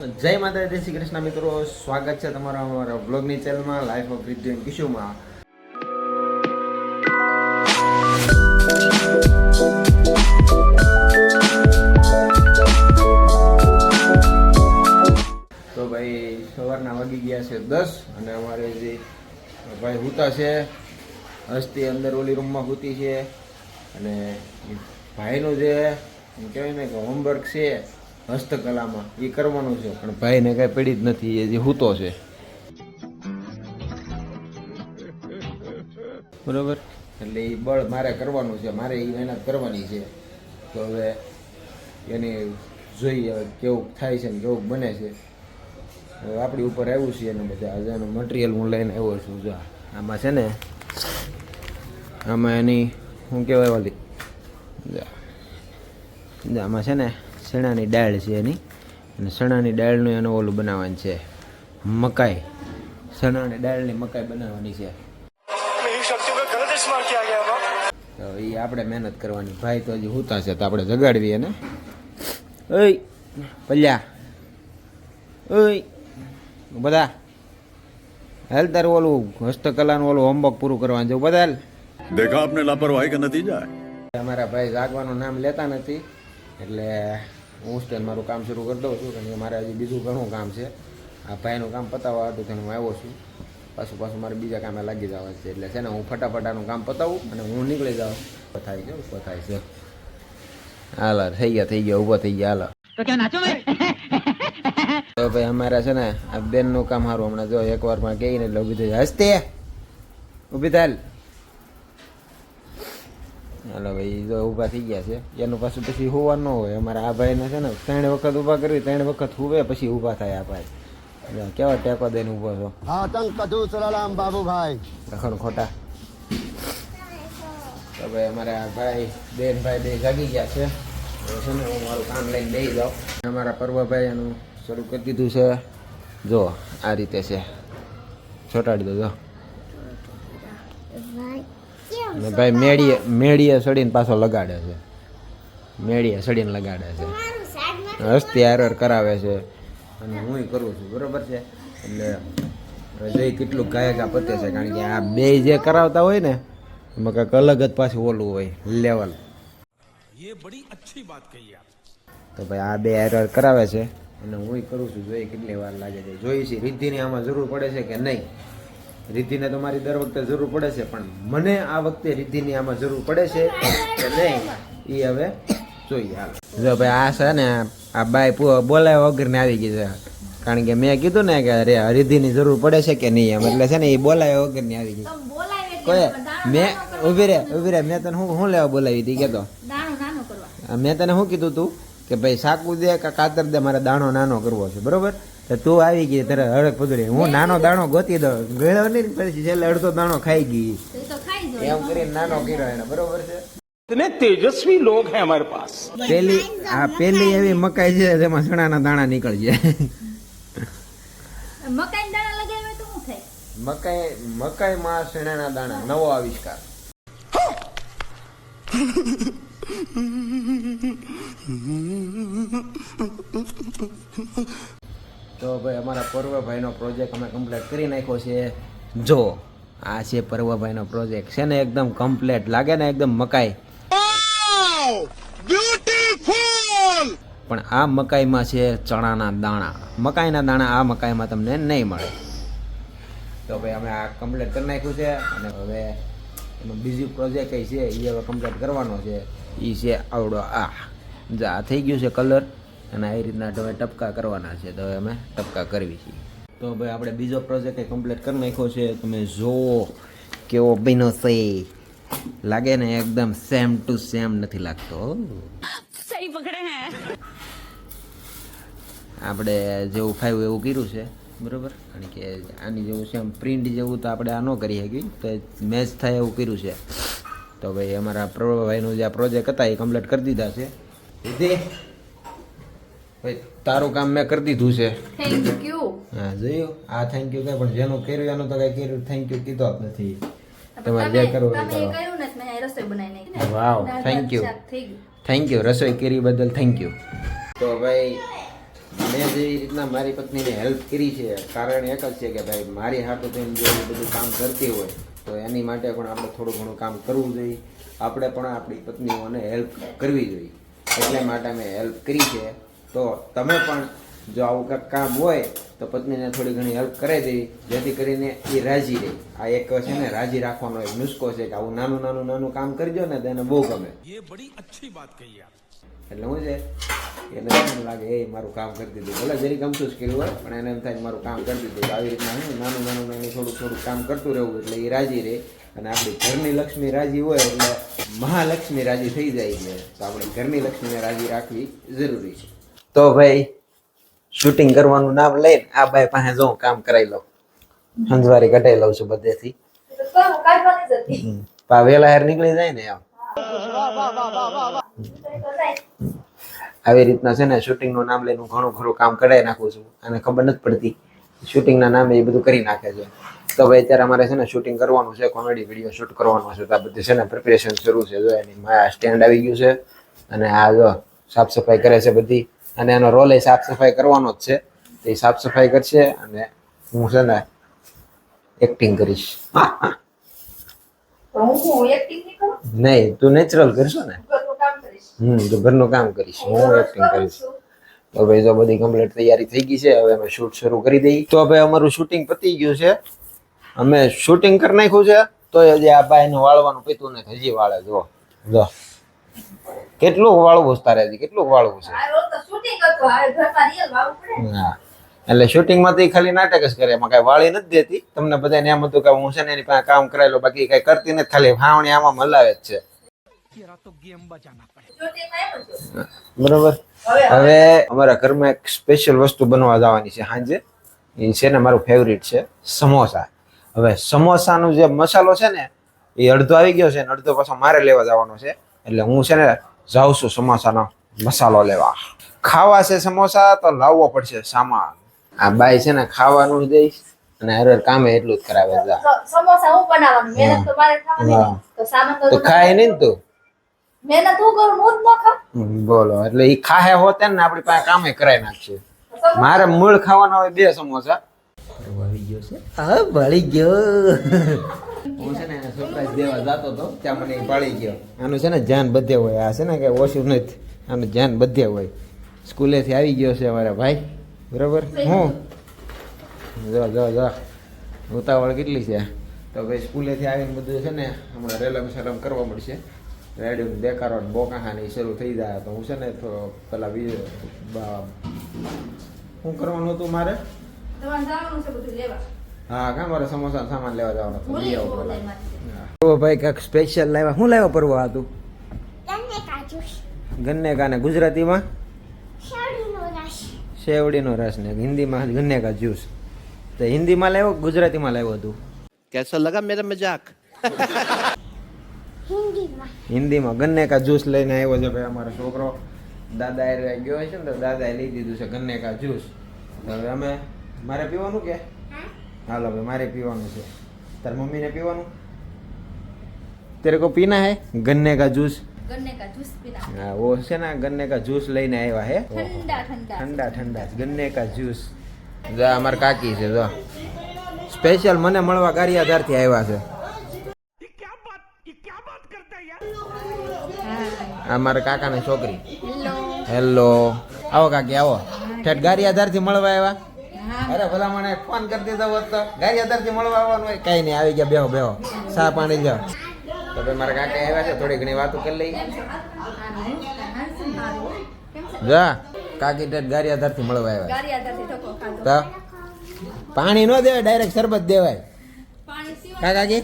જય માતા જય શ્રી કૃષ્ણ મિત્રો. સ્વાગત છે તમારા અમારા બ્લોગની ચેનલમાં લાઈફ ઓફ વિદ્યુ એન્ડ કિશુમાં તો ભાઈ, સવારના વાગી ગયા છે દસ અને અમારે જે ભાઈ હુતા છે, હસ્તી અંદર ઓલી રૂમમાં હુતી છે. અને ભાઈનું જે કહેવાય ને કે હોમવર્ક છે હસ્તકલામાં. એ કરવાનું છે. પણ ભાઈને કાંઈ પડી જ નથી એ જે હૂતો છે. બરોબર. એટલે એ બળ મારે કરવાનું છે. મારે એ મહેનત કરવાની છે. તો હવે એની જોઈએ હવે કેવું થાય છે ને કેવું બને છે. હવે આપણી ઉપર આવ્યું છે એને બધા. આજે એનું મટીરિયલ હું લઈને આવ્યો છું. જો આમાં છે ને આમાં એની શું કહેવાય વાલી આમાં છે ને ચણાની દાળ છે એની. અને ચણાની દાળનું એનું ઓલું બનાવવાનું છે. મકાઈ. ચણાની દાળની મકાઈ બનાવવાની છે. તો એ આપણે મહેનત કરવાની. ભાઈ તો હજી હુતા છે તો આપણે જગાડવી એને. ઓય પલ્યા. ઓય. બધા. હાલ તાર ઓલું હસ્તકલાનું ઓલું હોમવર્ક પૂરું કરવાનું છે બધા દેખા આપને લાપરવાહી કે નતીજા અમારા ભાઈ જાગવાનું નામ લેતા નથી. એટલે હું હોસ્ટેલ મારું કામ શરૂ કરી દઉં છું. કારણ કે મારે હજી બીજું ઘણું કામ છે. આ ભાઈનું કામ પતાવવા હતું તેને હું આવ્યો છું. પાછું પાછું મારે બીજા કામે લાગી જવા છે. એટલે છે ને હું ફટાફટાનું કામ પતાવું અને હું નીકળી જાઉં. પથાય છે પથાય છે. હાલ થઈ ગયા થઈ ગયા ઊભા થઈ ગયા હાલ. તો ભાઈ? અમારે છે ને આ બેનનું કામ સારું. હમણાં જો એકવારમાં કહીને એટલે ઊભી થઈ હસતે. ઊભી થાય હાલો ભાઈ જો ઊભા થઈ ગયા છે. એનું પાછું પછી હોવા ન હોય. અમારા આ ભાઈને છે ને ત્રણ વખત ઊભા કરવી ત્રણ વખત હોવે પછી ઊભા થાય આ ભાઈ. કેવા ટેકો દઈને ઊભો છો? આતંક કદુ સલામ બાબુભાઈ. લખણ ખોટા. તો ભાઈ અમારા આ ભાઈ બેનભાઈ બે જાગી ગયા છે. છે ને હું મારું કામ લઈને દઈ જાઉં. અમારા પર્વભાઈ એનું શરૂ કરી દીધું છે. જો આ રીતે છે. છોટાડી દો. જો અને ભાઈ મેળીએ મેળીએ સડીને પાછો લગાડે છે. મેળીએ સડીને લગાડે છે. હસ્તી હારર કરાવે છે. અને હું કરું છું બરોબર છે? એટલે જોઈ કેટલું ગાયકા પતે છે કારણ કે આ બે જે કરાવતા હોય ને એમાં કંઈક અલગ જ પાછું ઓલું હોય લેવલ. તો ભાઈ આ બે એરર કરાવે છે અને હું કરું છું જોઈએ કેટલી વાર લાગે છે. જોઈ છે રિદ્ધિની આમાં જરૂર પડે છે કે નહીં? રિદ્ધિને તો મારી દર વખતે જરૂર પડે છે પણ મને આ વખતે રિદ્ધિની આમાં જરૂર પડે છે કે નહીં એ હવે જોઈએ હાલ. જો ભાઈ આ છે ને આ બાઈ બોલાય વગર ને આવી ગઈ છે. કારણ કે મેં કીધું ને કે અરે હરિધિની જરૂર પડે છે કે નહીં એમ એટલે છે ને એ બોલાવ્યા વગરની આવી ગઈ. કોઈ મેં ઊભી રે ઊભી રે મેં તને હું શું લેવા બોલાવી હતી કેતો. મેં તને શું કીધું તું? કે ભાઈ સાકુ દે કે કાતર દે મારે દાણો નાનો કરવો છે બરોબર? તું આવી ગઈ તારે હળક પકડે. હું નાનો દાણો ગોતી દઉં. ગળ્યો નહીં પછી છેલ્લે અડધો દાણો ખાઈ ગઈ. એમ કરીને નાનો કર્યો એને. બરોબર છે? તેજસ્વી લોગ પાસ પેલી આ પેલી એવી મકાઈ છે જેમાં ચણાના દાણા નીકળી જાય મકાઈ દાણા લગાવે દાણા. નવો આવિષ્કાર. તો ભાઈ અમારા પર્વભાઈનો પ્રોજેક્ટ અમે કમ્પ્લીટ કરી નાખ્યો છે. જો આ છે પર્વભાઈનો પ્રોજેક્ટ છે ને એકદમ કમ્પ્લીટ લાગે ને એકદમ મકાઈ. પણ આ મકાઈમાં છે ચણાના દાણા. મકાઈના દાણા આ મકાઈમાં તમને નહીં મળે. તો ભાઈ અમે આ કમ્પ્લીટ કરી નાખ્યું છે અને હવે એમાં બીજું પ્રોજેક્ટ કઈ છે એ હવે કમ્પ્લીટ કરવાનો છે. એ છે આવડો આ. જા આ થઈ ગયું છે કલર અને આ રીતના તમે ટપકા કરવાના છે તો હવે અમે ટપકા કરવી છીએ તો ભાઈ આપણે બીજો પ્રોજેક્ટ કમ્પ્લીટ કરી નાખ્યો છે તમે જુઓ કેવો બન્યો છે. લાગે ને એકદમ સેમ ટુ સેમ નથી લાગતો સહી પકડે હે. આપણે જેવું ફાવ્યું એવું કર્યું છે બરોબર? કારણ કે આની જેવું છે પ્રિન્ટ જેવું તો આપણે આ ન કરી શકીએ તો મેચ થાય એવું કર્યું છે. તો ભાઈ અમારા પ્રભાભાઈનું જે આ પ્રોજેક્ટ હતા એ કમ્પ્લીટ કરી દીધા છે. ભાઈ તારું કામ મેં કરી દીધું છે. થેન્ક યુ હા જોયું? આ થેન્ક યુ કઈ પણ જેનું કર્યું એનું તો કઈ કર્યું થેન્ક યુ કીધો જ નથી. તમારે જે કરવું તમે કરો. કર્યું ને મેં રસોઈ બનાવી નાખી ને. Wow. Thank you thank you રસોઈ કરી બદલ થેન્ક યુ તો ભાઈ મેં જે રીતના મારી પત્નીને હેલ્પ કરી છે કારણ એક જ છે કે ભાઈ મારી હાથે થઈને જો બધું કામ કરતી હોય તો એની માટે પણ આપણે થોડું ઘણું કામ કરવું જોઈએ. આપણે પણ આપણી પત્નીઓને હેલ્પ કરવી જોઈએ. એટલે માટે મેં હેલ્પ કરી છે. તો તમે પણ જો આવું કંઈક કામ હોય તો પત્નીને થોડી ઘણી હેલ્પ કરી દેવી. જેથી કરીને એ રાજી રહે. આ એક છે ને રાજી રાખવાનો એક નુસ્ખો છે કે આવું નાનું નાનું નાનું કામ કરજો ને તો એને બહુ ગમે. એટલે શું છે એને એમ લાગે એ મારું કામ કરી દીધું. ભલે જરી ગમતું જ કર્યું હોય પણ એને એમ થાય કે મારું કામ કરી દીધું. આવી રીતના હું નાનું નાનું નાનું થોડું થોડું કામ કરતું રહેવું એટલે એ રાજી રહે. અને આપણી ઘરની લક્ષ્મી રાજી હોય એટલે મહાલક્ષ્મી રાજી થઈ જાય છે. તો આપણે ઘરની લક્ષ્મીને રાજી રાખવી જરૂરી છે. તો ભાઈ શૂટિંગ કરવાનું નામ લઈને આ ભાઈ પાસે જો કામ કરાવી લઉં. હંજવારી કઢાઈ લઉં છું બધેથી. પા વેલા હેર નીકળી જાય ને એમ. આવી રીતના છે ને શૂટિંગનું નામ લઈને ઘણું ખરું કામ કઢાઈ નાખું છું. અને ખબર નથી પડતી શૂટિંગના નામે એ બધું કરી નાખે છે. તો ભાઈ, અત્યારે અમારે છે ને શૂટિંગ કરવાનું છે કોમેડી વીડિયો શૂટ કરવાનો છે. તો આ બધું છે ને પ્રિપેરેશન શરૂ છે. જો એની સ્ટેન્ડ આવી ગયું છે. અને આ જો સાફ સફાઈ કરે છે બધી. અને એનો રોલ એ સાફ સફાઈ કરવાનો જ છે. તે એ સાફ સફાઈ કરશે અને હું છે ને એક્ટિંગ કરીશ. નહીં તું નેચરલ કરશો ને? હમ તો ઘરનું કામ કરીશ. હું એક્ટિંગ કરીશ. તો ભાઈ જો બધી કમ્પ્લીટ તૈયારી થઈ ગઈ છે હવે અમે શૂટ શરૂ કરી દઈએ તો હવે અમારું શૂટિંગ પતી ગયું છે. અમે શૂટિંગ કરી નાખ્યું છે તો હજી આ ભાઈને વાળવાનું પીતું નથી હજી વાળે જો. જો. કેટલું વાળવું છે તારે હજી? કેટલું વાળવું છે? હા. એટલે શૂટિંગમાં તો ઈ ખાલી નાટક જ કરે. એમાં કઈ વાળી નથી દેતી. તમને બધાને એમ હતું કે હું છે ને એની પાસે કામ કરાયેલો બાકી કઈ કરતી નથી. ખાલી ફાવણી આમાં મલાવે જ છે. બરોબર? હવે અમારા ઘરમાં એક સ્પેશિયલ વસ્તુ બનવા જવાની છે સાંજે. એ છે ને મારું ફેવરિટ છે સમોસા. હવે સમોસાનો જે મસાલો છે ને એ અડધો આવી ગયો છે ને અડધો પાછો મારે લેવા જવાનો છે. એટલે હું છે ને જાઉં છું સમોસાનો મસાલો લેવા. ખાવા છે સમોસા તો લાવવો પડશે સામાન. આ બાઈ છે ને ખાવાનું જ દઈશ અને હર કામે એટલું જ કરાવે જા. સમોસા હું બનાવવાનું? મહેનત તો મારે થવાની ને. તો સામાન તો તો ખાય નહીં તું? મહેનત હું કરું હું જ ન ખાઉં. બોલો. એટલે ઈ ખાહે હોતે ને આપણી પાસે કામે કરાવી નાખશે. મારે મૂળ ખાવાના હોય બે સમોસા. વળી ગયો છે? હા વળી ગયો. હું છે ને એને સરપ્રાઈઝ દેવા જતો હતો ત્યાં મને ઈ ગયો. આનું છે ને ધ્યાન બધે હોય. આ છે ને કે ઓછું નથી આનું ધ્યાન બધે હોય. સ્કૂલેથી આવી ગયો છે અમારા ભાઈ. બરોબર? હું? જો જો જો. ઉતાવળ કેટલી છે? તો ભાઈ સ્કૂલેથી આવીને બધું છે ને હમણાં રેલમ શરમ કરવા મળશે. રેડિયો બેકારો ને બોકાહાની શરૂ થઈ જાય. તો હું છે ને તો પેલા બીજું શું કરવાનું હતું મારે? જવાનું છે બધું લેવા. હા કા મારે સમોસા સામાન લેવા જવાનો હતો ભાઈ કાંઈક સ્પેશિયલ લાવ્યા. શું લાવ્યો પરવો આ તું ગન્ને ગુજરાતીમાં? શેવડીનો રસ. ને. હિન્દીમાં ગન્ને કા જ્યુસ તો હિન્દીમાં લાવ્યો ગુજરાતીમાં લાવ્યો તું? કેસો લગા મેરા મજાક હિન્દીમાં. ગન્ને જ્યુસ લઈને આવ્યો છે ભાઈ અમારો છોકરો. દાદા એ ગયો છે ને તો દાદાએ લઈ દીધું છે ગન્ને કા જ્યુસ હવે અમે મારે પીવાનું કે? હાલો ભાઈ મારે પીવાનું છે. તાર મમ્મીને પીવાનું? તેરે કો પીના હે? ગન્ને કા જ્યુસ. गन्ने का जूस पीना हाँ वो से ना गन्ने का जूस लेने आया है ठंडा ठंडा ठंडा ठंडा गन्ने का જો અમાર કાકી છે જો. સ્પેશિયલ મને મળવા ગારિયાધારથી આવ્યા છે અમારા કાકાની છોકરી. હેલો આવો કાકી આવો. ઠેઠ ગારિયાધારથી મળવા આવ્યા અરે ભલા મને ફોન કરી દીધો હોત તો ગારિયાધારથી મળવા આવવાનું હોય. કઈ નહીં આવી ગયા બેહો બેહો. સા પાણી જાઓ તો ભાઈ મારા કાકા આવ્યા છે થોડી ઘણી વાતો કરી લઈ જા. કાકી મળવા આવ્યા ગારી આધારથી ઠકો ખાધો. તો પાણી ન દેવાય ડાયરેક્ટ શરબત દેવાય. પાણી કા કાકી?